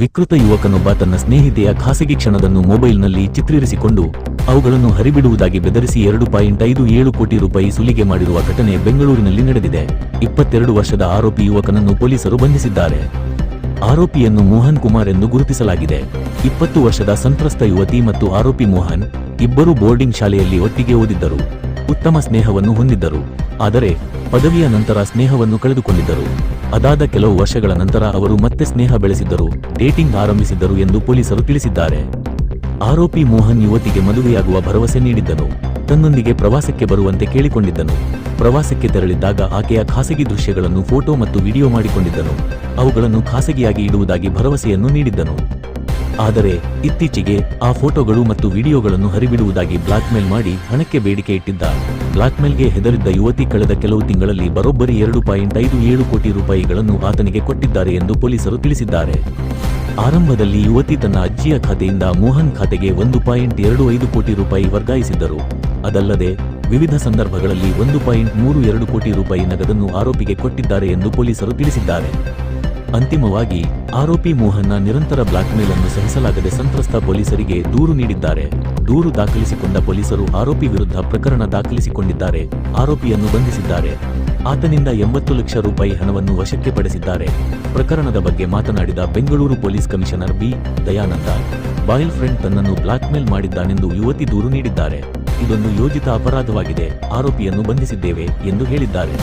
ವಿಕೃತ ಯುವಕನೊಬ್ಬ ತನ್ನ ಸ್ನೇಹಿತೆಯ ಖಾಸಗಿ ಕ್ಷಣದನ್ನು ಮೊಬೈಲ್ನಲ್ಲಿ ಚಿತ್ರೀಕರಿಸಿಕೊಂಡು ಅವುಗಳನ್ನು ಹರಿಬಿಡುವುದಾಗಿ ಬೆದರಿಸಿ ಎರಡು ಪಾಯಿಂಟ್ ಐದು ಏಳು ಕೋಟಿ ರೂಪಾಯಿ ಸುಲಿಗೆ ಮಾಡಿರುವ ಘಟನೆ ಬೆಂಗಳೂರಿನಲ್ಲಿ ನಡೆದಿದೆ. ಇಪ್ಪತ್ತೆರಡು ವರ್ಷದ ಆರೋಪಿ ಯುವಕನನ್ನು ಪೊಲೀಸರು ಬಂಧಿಸಿದ್ದಾರೆ. ಆರೋಪಿಯನ್ನು ಮೋಹನ್ ಕುಮಾರ್ ಎಂದು ಗುರುತಿಸಲಾಗಿದೆ. ಇಪ್ಪತ್ತು ವರ್ಷದ ಸಂತ್ರಸ್ತ ಯುವತಿ ಮತ್ತು ಆರೋಪಿ ಮೋಹನ್ ಇಬ್ಬರು ಬೋರ್ಡಿಂಗ್ ಶಾಲೆಯಲ್ಲಿ ಒಟ್ಟಿಗೆ ಓದಿದ್ದರು. ಉತ್ತಮ ಸ್ನೇಹವನ್ನು ಹೊಂದಿದ್ದರು. ಆದರೆ ಪದವಿಯ ನಂತರ ಸ್ನೇಹವನ್ನು ಕಳೆದುಕೊಂಡಿದ್ದರು. ಅದಾದ ಕೆಲವು ವರ್ಷಗಳ ನಂತರ ಅವರು ಮತ್ತೆ ಸ್ನೇಹ ಬೆಳೆಸಿದ್ದರು, ಡೇಟಿಂಗ್ ಆರಂಭಿಸಿದ್ದರು ಎಂದು ಪೊಲೀಸರು ತಿಳಿಸಿದ್ದಾರೆ. ಆರೋಪಿ ಮೋಹನ್ ಯುವತಿಗೆ ಮದುವೆಯಾಗುವ ಭರವಸೆ ನೀಡಿದ್ದನು. ತನ್ನೊಂದಿಗೆ ಪ್ರವಾಸಕ್ಕೆ ಬರುವಂತೆ ಕೇಳಿಕೊಂಡಿದ್ದನು. ಪ್ರವಾಸಕ್ಕೆ ತೆರಳಿದ್ದಾಗ ಆಕೆಯ ಖಾಸಗಿ ದೃಶ್ಯಗಳನ್ನು ಫೋಟೋ ಮತ್ತು ವಿಡಿಯೋ ಮಾಡಿಕೊಂಡಿದ್ದನು. ಅವುಗಳನ್ನು ಖಾಸಗಿಯಾಗಿ ಇಡುವುದಾಗಿ ಭರವಸೆಯನ್ನು ನೀಡಿದ್ದನು. ಆದರೆ ಇತ್ತೀಚೆಗೆ ಆ ಫೋಟೋಗಳು ಮತ್ತು ವಿಡಿಯೋಗಳನ್ನು ಹರಿಬಿಡುವುದಾಗಿ ಬ್ಲಾಕ್ಮೇಲ್ ಮಾಡಿ ಹಣಕ್ಕೆ ಬೇಡಿಕೆ ಇಟ್ಟಿದ್ದ. ಬ್ಲಾಕ್ಮೇಲ್ಗೆ ಹೆದರಿದ್ದ ಯುವತಿ ಕಳೆದ ಕೆಲವು ತಿಂಗಳಲ್ಲಿ ಬರೋಬ್ಬರಿ ಎರಡು ಪಾಯಿಂಟ್ ಐದು ಏಳು ಕೋಟಿ ರೂಪಾಯಿಗಳನ್ನು ಆತನಿಗೆ ಕೊಟ್ಟಿದ್ದಾರೆ ಎಂದು ಪೊಲೀಸರು ತಿಳಿಸಿದ್ದಾರೆ. ಆರಂಭದಲ್ಲಿ ಯುವತಿ ತನ್ನ ಅಜ್ಜಿಯ ಖಾತೆಯಿಂದ ಮೋಹನ್ ಖಾತೆಗೆ ಒಂದು ಪಾಯಿಂಟ್ ಎರಡು ಐದು ಕೋಟಿ ರೂಪಾಯಿ ವರ್ಗಾಯಿಸಿದ್ದರು. ಅದಲ್ಲದೆ, ವಿವಿಧ ಸಂದರ್ಭಗಳಲ್ಲಿ ಒಂದು ಪಾಯಿಂಟ್ ಮೂರು ಎರಡು ಕೋಟಿ ರೂಪಾಯಿ ನಗದನ್ನು ಆರೋಪಿಗೆ ಕೊಟ್ಟಿದ್ದಾರೆ ಎಂದು ಪೊಲೀಸರು ತಿಳಿಸಿದ್ದಾರೆ. ಅಂತಿಮವಾಗಿ, ಆರೋಪಿ ಮೋಹನ್ನ ನಿರಂತರ ಬ್ಲಾಕ್ಮೇಲ್ ಅನ್ನು ಸಹಿಸಲಾಗದೆ ಸಂತ್ರಸ್ತ ಪೊಲೀಸರಿಗೆ ದೂರು ನೀಡಿದ್ದಾರೆ. ದೂರು ದಾಖಲಿಸಿಕೊಂಡ ಪೊಲೀಸರು ಆರೋಪಿ ವಿರುದ್ಧ ಪ್ರಕರಣ ದಾಖಲಿಸಿಕೊಂಡಿದ್ದಾರೆ. ಆರೋಪಿಯನ್ನು ಬಂಧಿಸಿದ್ದಾರೆ. ಆತನಿಂದ ಎಂಬತ್ತು ಲಕ್ಷ ರೂಪಾಯಿ ಹಣವನ್ನು ವಶಕ್ಕೆ ಪಡೆಸಿದ್ದಾರೆ. ಪ್ರಕರಣದ ಬಗ್ಗೆ ಮಾತನಾಡಿದ Bengaluru police commissioner B. Dayanand, boyfriend ತನ್ನನ್ನು ಬ್ಲಾಕ್ಮೇಲ್ ಮಾಡಿದ್ದಾನೆಂದು ಯುವತಿ ದೂರು ನೀಡಿದ್ದಾರೆ. ಇದೊಂದು ಯೋಜಿತ ಅಪರಾಧವಾಗಿದೆ. ಆರೋಪಿಯನ್ನು ಬಂಧಿಸಿದ್ದೇವೆ ಎಂದು ಹೇಳಿದ್ದಾರೆ.